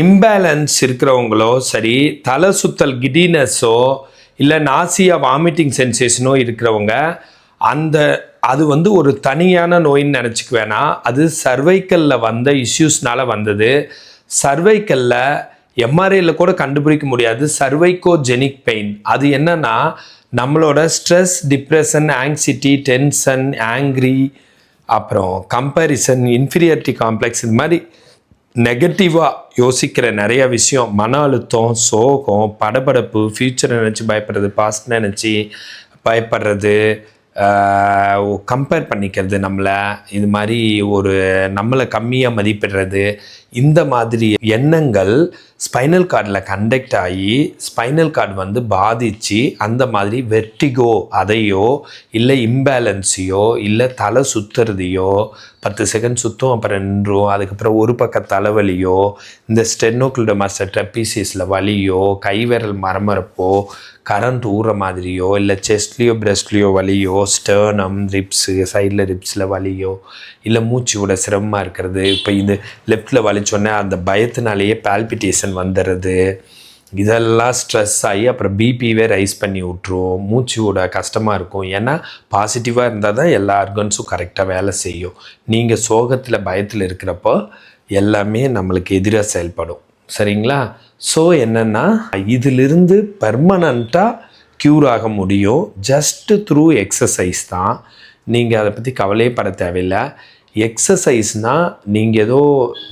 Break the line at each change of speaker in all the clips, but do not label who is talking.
Imbalance இருக்கிறவங்களோ சரி தலை சுத்தல் கிடினஸோ இல்லை நாசியா வாமிட்டிங் சென்சேஷனோ இருக்கிறவங்க அந்த அது வந்து ஒரு தனியான நோயின்னு நினச்சிக்க வேணாம் அது சர்வைக்கல்ல வந்த இஷ்யூஸ்னால வந்தது. சர்வைக்கல்ல எம்ஆர்ஐயில் கூட கண்டுபிடிக்க முடியாது. சர்வைக்கோஜெனிக் பெயின் அது என்னன்னா நம்மளோட stress depression anxiety tension angry அப்புறம் கம்பேரிசன் இன்ஃபீரியாரிட்டி காம்ப்ளெக்ஸ் இது மாதிரி நெகட்டிவாக யோசிக்கிற நிறைய விஷயம் மன அழுத்தம் சோகம் படபடப்பு ஃப்யூச்சரை நினச்சி பயப்படுறது பாஸ்ட் நினச்சி பயப்படுறது கம்பேர் பண்ணிக்கிறது நம்மளை. இது மாதிரி ஒரு நம்மளை கம்மியாக மதிப்பிடுறது. இந்த மாதிரி எண்ணங்கள் ஸ்பைனல் கார்டில் கண்டக்ட் ஆகி ஸ்பைனல் கார்டு வந்து பாதித்து அந்த மாதிரி வெர்டிகோ அதையோ இல்லை இம்பேலன்ஸையோ இல்லை தலை சுற்றுறதையோ பத்து செகண்ட் சுற்றும் அப்புறம் நின்றும் அதுக்கப்புறம் ஒரு பக்க தலைவலியோ இந்த ஸ்டெனோக்ளிடமாஸ்டர் ட்ரெப்பீசியஸில் வலியோ கை விரல் மரமரப்போ கரண்ட் ஊற மாதிரியோ இல்லை செஸ்ட்லேயோ பிரெஸ்ட்லேயோ வலியோ ஸ்டர்னம் ரிப்ஸு சைடில் ரிப்ஸில் வலியோ இல்லை மூச்சு விட சிரமமாக இருக்கிறது. இப்போ இது லெஃப்டில் வலிச்சோன்னே அந்த பயத்தினாலேயே பால்பிட்டேஷன் வந்துடுறது. இதெல்லாம் ஸ்ட்ரெஸ் ஆகி அப்புறம் பிபிவே ரைஸ் பண்ணி விட்ரும் மூச்சு விட கஷ்டமாக இருக்கும். ஏன்னா பாசிட்டிவாக இருந்தால் தான் எல்லா ஆர்கன்ஸும் கரெக்டாக வேலை செய்யும். நீங்கள் சோகத்தில் பயத்தில் இருக்கிறப்போ எல்லாமே நம்மளுக்கு எதிராக செயல்படும். சரிங்களா? ஸோ என்னென்னா இதிலிருந்து பர்மனண்ட்டாக க்யூர் ஆக முடியும். ஜஸ்ட்டு த்ரூ எக்ஸசைஸ் தான். நீங்கள் அதை பற்றி கவலையே பட தேவையில்லை. எக்ஸசைஸ்னால் நீங்கள் ஏதோ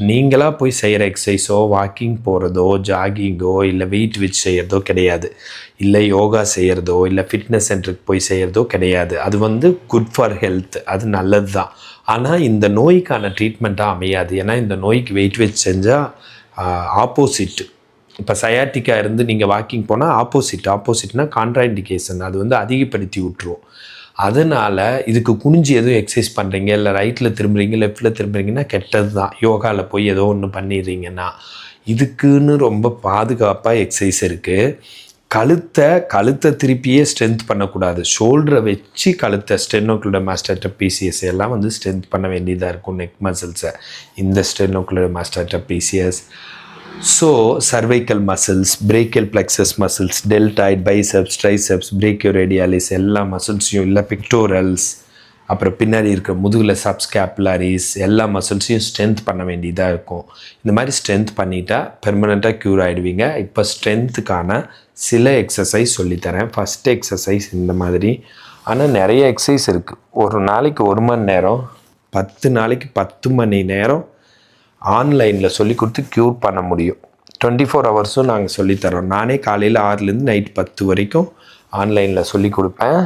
நீங்களாக போய் செய்கிற எக்ஸசைஸோ வாக்கிங் போகிறதோ ஜாகிங்கோ இல்லை வெயிட் விச் செய்கிறதோ கிடையாது. இல்லை யோகா செய்கிறதோ இல்லை ஃபிட்னஸ் சென்டருக்கு போய் செய்கிறதோ கிடையாது. அது வந்து குட் ஃபார் ஹெல்த் அது நல்லது தான். ஆனால் இந்த நோய்க்கான ட்ரீட்மெண்ட்டாக அமையாது. ஏன்னா இந்த நோய்க்கு வெயிட் வெயிட் செஞ்சால் ஆப்போசிட் இப்போ சயாட்டிக்கா இருந்து நீங்கள் வாக்கிங் போனால் ஆப்போசிட் ஆப்போசிட்னா கான்ட்ராஇண்டிகேஷன் அது வந்து அதிகப்படுத்தி விட்ருவோம் அதனால் இதுக்கு குனிஞ்சு எதுவும் எக்ஸசைஸ் பண்ணுறீங்க இல்லை ரைட்டில் திரும்புறீங்க லெஃப்ட்டில் திரும்புறீங்கன்னா கெட்டது தான் யோகாவில் போய் ஏதோ ஒன்று பண்ணிடுறீங்கன்னா இதுக்குன்னு ரொம்ப பாதுகாப்பாக எக்ஸசைஸ் இருக்குது கழுத்தை கழுத்தை திருப்பியே ஸ்ட்ரென்த் பண்ணக்கூடாது. ஷோல்டரை வச்சு கழுத்தை ஸ்டெனோக்குலோட மாஸ்டர் பிசிஎஸ் எல்லாம் வந்து ஸ்ட்ரென்த் பண்ண வேண்டியதாக இருக்கும் நெக் மசில்ஸை இந்த ஸ்டெனோக்குலோட மாஸ்டர்ட்ட BCS so cervical muscles brachial plexus muscles deltoid biceps triceps brachioradialis எல்லா மசில்ஸையும் இல்லை பிக்டோரல்ஸ் அப்புறம் பின்னாடி இருக்கிற முதுகில் சப்ஸ்கேப்லாரிஸ் எல்லா மசில்ஸையும் ஸ்ட்ரென்த் பண்ண வேண்டியதாக இருக்கும். இந்த மாதிரி ஸ்ட்ரென்த் பண்ணிட்டா பெர்மனெண்ட்டாக க்யூர் ஆகிடுவீங்க இப்போ ஸ்ட்ரென்த்துக்கான சில எக்ஸசைஸ் சொல்லித்தரேன். ஃபஸ்ட்டு எக்ஸசைஸ் இந்த மாதிரி. ஆனால் நிறைய எக்ஸசைஸ் இருக்குது ஒரு நாளைக்கு ஒரு மணி நேரம் பத்து நாளைக்கு பத்து மணி நேரம் ஆன்லைனில் சொல்லி கொடுத்து க்யூர் பண்ண முடியும். டுவெண்ட்டி ஃபோர் ஹவர்ஸும் நாங்கள் சொல்லித்தரோம் நானே காலையில் ஆறுலேருந்து நைட் பத்து வரைக்கும் ஆன்லைனில் சொல்லி கொடுப்பேன்.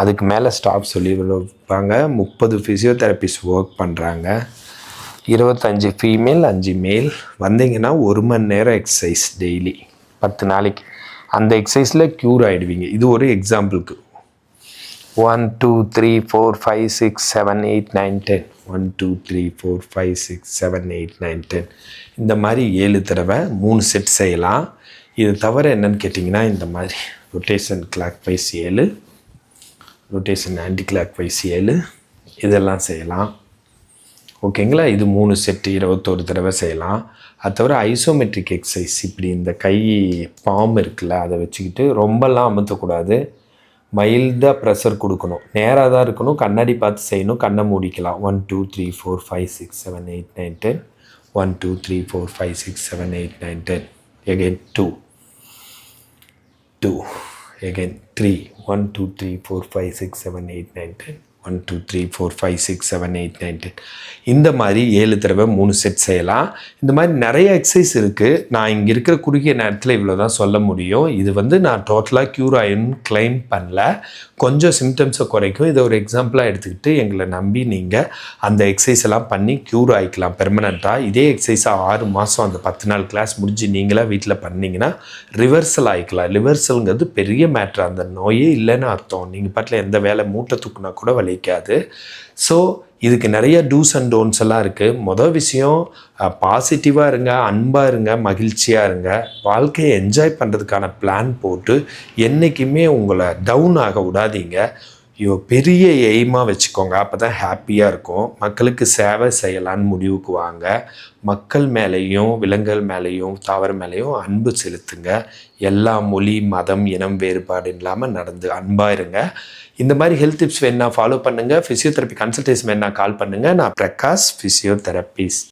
அதுக்கு மேலே ஸ்டாஃப் சொல்லி கொடுப்பாங்க முப்பது ஃபிசியோதெரபிஸ்ட் ஒர்க் பண்ணுறாங்க இருபத்தஞ்சி ஃபீமேல் அஞ்சு மேல் வந்தீங்கன்னா ஒரு மணி நேரம் எக்ஸசைஸ் டெய்லி பத்து நாளைக்கு. அந்த எக்ஸசைஸில் க்யூர் ஆகிடுவீங்க இது ஒரு எக்ஸாம்பிளுக்கு one two three four five six seven eight nine ten one two three four five six seven eight nine ten இந்த மாதிரி ஏழு தடவை மூணு செட் செய்யலாம். இது தவிர என்னன்னு கேட்டிங்கன்னா இந்த மாதிரி ரொட்டேஷன் கிளாக் வைஸ் ஏழு ரொட்டேஷன் ஆன்டி கிளாக் வைஸ் ஏழு இதெல்லாம் செய்யலாம். ஓகேங்களா இது மூணு செட்டு இருபத்தோரு தடவை செய்யலாம். அது தவிர ஐசோமெட்ரிக் எக்ஸசைஸ் இப்படி இந்த கை பாம் இருக்குல்ல அதை வச்சுக்கிட்டு ரொம்பலாம் அமுத்தக்கூடாது. மைல்டாக ப்ரெஷர் கொடுக்கணும். நேராக தான் இருக்கணும். கண்ணாடி பார்த்து செய்யணும். கண்ணை மூடிக்கலாம். One two three four five six seven eight nine ten one two three four five six seven eight nine ten again two two again three one two three four five six seven eight nine ten one two three four five six seven eight nine ten இந்த மாதிரி ஏழு தடவை மூணு set செய்யலாம். இந்த மாதிரி நிறைய exercise இருக்குது நான் இங்கே இருக்கிற குறுகிய நேரத்தில் இவ்வளோ தான் சொல்ல முடியும். இது வந்து நான் டோட்டலாக க்யூர் ஆயின்னு கிளைம் பண்ணல. கொஞ்சம் சிம்டம்ஸை குறைக்கும். இதை ஒரு எக்ஸாம்பிளாக எடுத்துக்கிட்டு எங்களை நம்பி நீங்கள் அந்த எக்ஸசைஸ் எல்லாம் பண்ணி க்யூர் ஆகிக்கலாம் பெர்மனண்ட்டாக இதே எக்ஸசைஸாக ஆறு மாதம் அந்த பத்து நாள் கிளாஸ் முடிஞ்சு நீங்களாக வீட்டில் பண்ணிங்கன்னா ரிவர்சல் ஆகிக்கலாம் ரிவர்சலுங்கிறது பெரிய மேட்ரு அந்த நோயே இல்லைன்னு அர்த்தம். நீங்கள் பாட்டில் எந்த வேலை மூட்டை தூக்குனா கூட வலிக்காது. ஸோ இதுக்கு நிறைய டூஸ் அண்ட் டோன்ஸ் எல்லாம் இருக்குது மொதல் விஷயம் பாசிட்டிவாக இருங்க அன்பாக இருங்க மகிழ்ச்சியாக இருங்க. வாழ்க்கையை என்ஜாய் பண்ணுறதுக்கான பிளான் போட்டு என்றைக்குமே உங்களை டவுன் ஆக விடாதீங்க. ஐயோ பெரிய எய்மாக வச்சுக்கோங்க. அப்போ தான் ஹாப்பியாக இருக்கும். மக்களுக்கு சேவை செய்யலான்னு முடிவுக்கு வாங்க. மக்கள் மேலேயும் விலங்குகள் மேலேயும் தாவர மேலேயும் அன்பு செலுத்துங்க. எல்லா மொழி மதம் இனம் வேறுபாடு இல்லாமல் நடந்து அன்பாக இருங்க. இந்த மாதிரி ஹெல்த் டிப்ஸ் வேணால் ஃபாலோ பண்ணுங்கள் ஃபிசியோதெரப்பி கன்சல்டேஷன் வேணால் கால் பண்ணுங்கள் நான் பிரகாஷ் ஃபிசியோதெரபிஸ்ட்